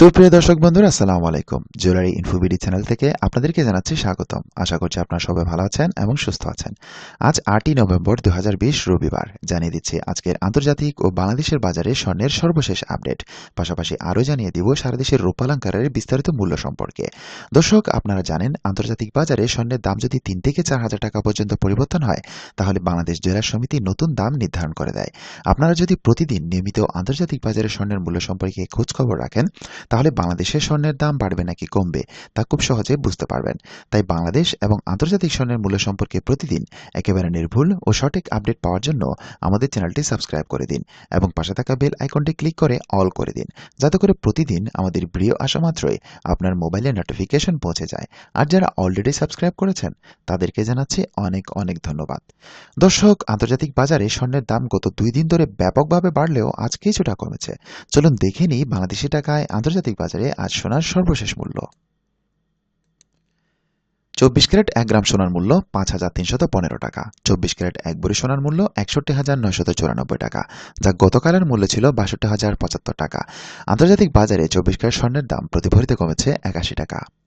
সুপ্রিয় দর্শক বন্ধুরা, আসসালামু আলাইকুম। জুয়েলারি ইনফোবিডি চ্যানেল থেকে আপনাদেরকে জানাচ্ছি স্বাগতম। আশা করছি আপনারা সবাই ভালো আছেন এবং সুস্থ আছেন। আজ আটই নভেম্বর দু হাজার বিশ রবিবার। জানিয়ে দিচ্ছি, আজকের আন্তর্জাতিক ও বাংলাদেশের বাজারে স্বর্ণের সর্বশেষ আপডেট। পাশাপাশি আরও জানিয়ে দিব সারা দেশের রূপালঙ্কারের বিস্তারিত মূল্য সম্পর্কে। দর্শক, আপনারা জানেন, আন্তর্জাতিক বাজারে স্বর্ণের দাম যদি তিন থেকে চার হাজার টাকা পর্যন্ত পরিবর্তন হয়, তাহলে বাংলাদেশ জেলার সমিতি নতুন দাম নির্ধারণ করে দেয়। আপনারা যদি প্রতিদিন নিয়মিত আন্তর্জাতিক বাজারে স্বর্ণের মূল্য সম্পর্কে খোঁজ খবর রাখেন তাহলে বাংলাদেশের স্বর্ণের দাম বাড়বে নাকি কমবে, তা খুব সহজে বুঝতে পারবেন। তাই বাংলাদেশ এবং আন্তর্জাতিক স্বর্ণের মূল্য সম্পর্কে প্রতিদিন একেবারে নির্ভুল ও সঠিক আপডেট পাওয়ার জন্য আমাদের চ্যানেলটি সাবস্ক্রাইব করে দিন এবং পাশে থাকা বেল আইকনটি ক্লিক করে অল করে দিন, যাতে করে প্রতিদিন আমাদের ভিডিও আসা মাত্রই আপনার মোবাইলে নোটিফিকেশন পৌঁছে যায়। আর যারা অলরেডি সাবস্ক্রাইব করেছেন, তাদেরকে জানাচ্ছি অনেক অনেক ধন্যবাদ। দর্শক, আন্তর্জাতিক বাজারে স্বর্ণের দাম গত দুই দিন ধরে ব্যাপকভাবে বাড়লেও আজ কিছুটা কমেছে চলুন দেখে নিই বাংলাদেশি টাকায় আন্তর্জাতিক বাজারে আজ সোনার সর্বশেষ মূল্য। চব্বিশ ক্যারেট এক গ্রাম সোনার মূল্য পাঁচ হাজার তিনশত পনেরো টাকা। চব্বিশ ক্যারেট এক বড়ি সোনার মূল্য একষট্টি হাজার নয়শত চুরানব্বই টাকা, যা গতকালের মূল্য ছিল বাষট্টি হাজার পঁচাত্তর টাকা। আন্তর্জাতিক বাজারে চব্বিশ ক্যারেট স্বর্ণের দাম প্রতি ভরিতে কমেছে একাশি টাকা।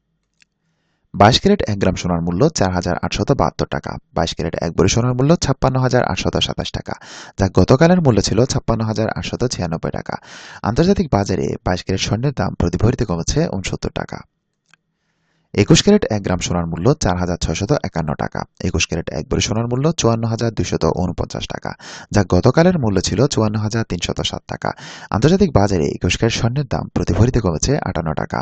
বাইশ ক্যারেট এক গ্রাম সোনার মূল্য চার হাজার আটশত বাহাত্তর টাকা। বাইশ ক্যারেট এক বড়ি সোনার মূল্য ছাপ্পান্ন হাজার আটশত সাতাশ টাকা, যা গতকালের মূল্য ছিল ছাপ্পান্ন হাজার আটশত ছিয়ানব্বই টাকা। আন্তর্জাতিক বাজারে বাইশ ক্যারেট স্বর্ণের দাম প্রতি ভরিতে কমেছে উনসত্তর টাকা। একুশ ক্যারেট এক গ্রাম সোনার মূল্য চার হাজার ছয়শত একান্ন টাকা, একুশ ক্যারেট এক বড়ি সোনার মূল্য চুয়ান্ন হাজার দুইশত উনপঞ্চাশ টাকা, যা গতকালের মূল্য ছিল চুয়ান্ন হাজার তিনশত সাত টাকা। আন্তর্জাতিক বাজারে একুশ ক্যারেট স্বর্ণের দাম প্রতি ভরিতে কমেছে আটান্ন টাকা।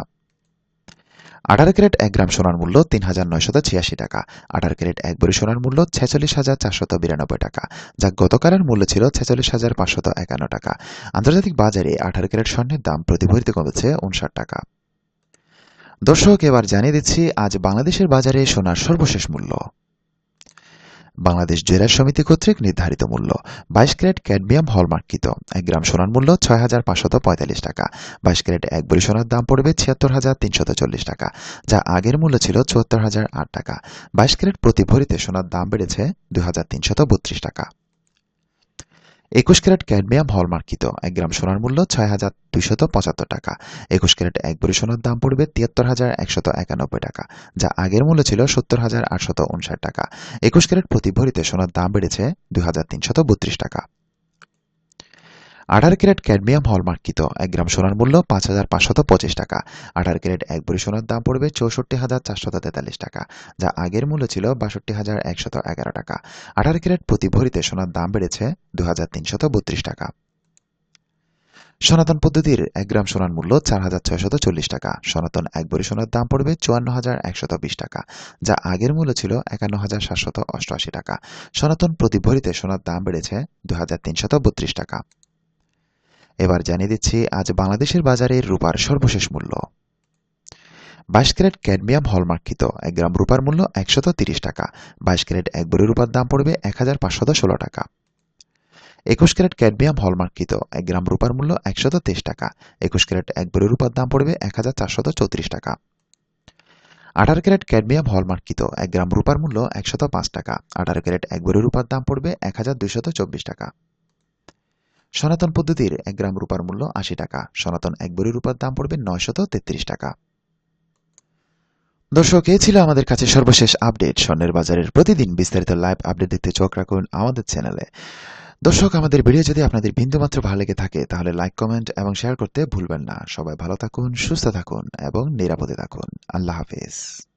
আঠারো ক্যারেট এক গ্রাম সোনার মূল্য তিন হাজার নয়শত ছিয়াশি টাকা। আঠারো ক্যারেট এক বড়ি সোনার মূল্য ছেচল্লিশ হাজার চারশত বিরানব্বই টাকা, যা গতকালের মূল্য ছিল ছেচল্লিশ হাজার পাঁচশত একান্ন টাকা। আন্তর্জাতিক বাজারে আঠারো ক্যারেট স্বর্ণের দাম প্রতি কমেছে উনষাট টাকা। দর্শক, এবার জানিয়ে দিচ্ছি, আজ বাংলাদেশের বাজারে সোনার সর্বশেষ মূল্য। বাংলাদেশ জুয়েলার সমিতি কর্তৃক নির্ধারিত মূল্য, বাইশ ক্যারেট ক্যাডমিয়াম হলমার্কিত এক গ্রাম সোনার মূল্য ছয় হাজার পাঁচশত পঁয়তাল্লিশ টাকা। বাইশ ক্যারেট এক বড়ি সোনার দাম পড়বে ছিয়াত্তর হাজার তিনশত চল্লিশ টাকা, যা আগের মূল্য ছিল চুয়াত্তর হাজার আট টাকা। বাইশ ক্যারেট প্রতি ভরিতে সোনার দাম বেড়েছে দুই হাজার তিনশত বত্রিশ টাকা। একুশ ক্যারেট ক্যাডমিয়াম হলমার্কিত। এক গ্রাম সোনার মূল্য ছয় হাজার দুইশত পঁচাত্তর টাকা। একুশ ক্যারেট এক বড়ি সোনার দাম পড়বে তিয়াত্তর হাজার একশত একানব্বই টাকা, যা আগের মূল্য ছিল সত্তর হাজার আটশত উনষাট টাকা। একুশ ক্যারেট প্রতি ভরিতে সোনার দাম বেড়েছে দুই হাজার তিনশত বত্রিশ টাকা। আঠারো ক্যারেট ক্যাডমিয়াম হলমার্কিত এক গ্রাম সোনার মূল্য পাঁচ হাজার পাঁচশত পঁচিশ টাকা। আঠারো ক্যারেট এক বড়ি সোনার দাম পড়বে চৌষট্টি হাজার চারশত তেতাল্লিশ টাকা, যা আগের মূল্য ছিল বাষট্টি হাজার একশত এগারো টাকা। আঠারো ক্যারেট প্রতি ভরিতে সোনার দাম বেড়েছে দু হাজার তিনশত বত্রিশ টাকা। সনাতন পদ্ধতির এক গ্রাম সোনার মূল্য চার হাজার ছয়শত চল্লিশ টাকা। সনাতন এক বড়ি সোনার দাম পড়বে চুয়ান্ন হাজার একশত বিশ টাকা, যা আগের মূল্য ছিল একান্ন হাজার সাতশত অষ্টআশি টাকা। সনাতন প্রতি ভরিতে সোনার দাম বেড়েছে দু হাজার তিনশত বত্রিশ টাকা। এবার জানিয়ে দিচ্ছি, আজ বাংলাদেশের বাজারে রূপার সর্বশেষ মূল্য। বাইশ ক্যারেট ক্যাডমিয়াম হলমার্কিত এক গ্রাম রূপার মূল্য একশত তিরিশ টাকা। বাইশ ক্যারেট এক বড়ি রূপার দাম পড়বে এক হাজার পাঁচশত ষোলো টাকা। একুশ ক্যারেট ক্যাডমিয়াম হলমার্কিত এক গ্রাম রূপার মূল্য একশত তেইশ টাকা। একুশ ক্যারেট এক বড়ি রূপার দাম পড়বে এক হাজার চারশত চৌত্রিশ টাকা। আঠারো ক্যারেট ক্যাডমিয়াম হলমার্কিত এক গ্রাম রূপার মূল্য একশত পাঁচ টাকা। আঠারো ক্যারেট এক বড়ি রূপার দাম পড়বে এক হাজার দুইশত চব্বিশ টাকা। সনাতন পদ্ধতির এক গ্রাম রূপার মূল্য আশি টাকা। সনাতন এক বড়ি রূপার দাম পড়বে নয়শত তেত্রিশ টাকা। দর্শক এই ছিল আমাদের কাছে সর্বশেষ আপডেট। স্বর্ণের বাজারের প্রতিদিন বিস্তারিত লাইভ আপডেট দেখতে চোখ রাখুন আমাদের চ্যানেলে। দর্শক, আমাদের ভিডিও যদি আপনাদের বিন্দুমাত্র ভালো লেগে থাকে, তাহলে লাইক, কমেন্ট এবং শেয়ার করতে ভুলবেন না। সবাই ভালো থাকুন, সুস্থ থাকুন এবং নিরাপদে থাকুন। আল্লাহ হাফেজ।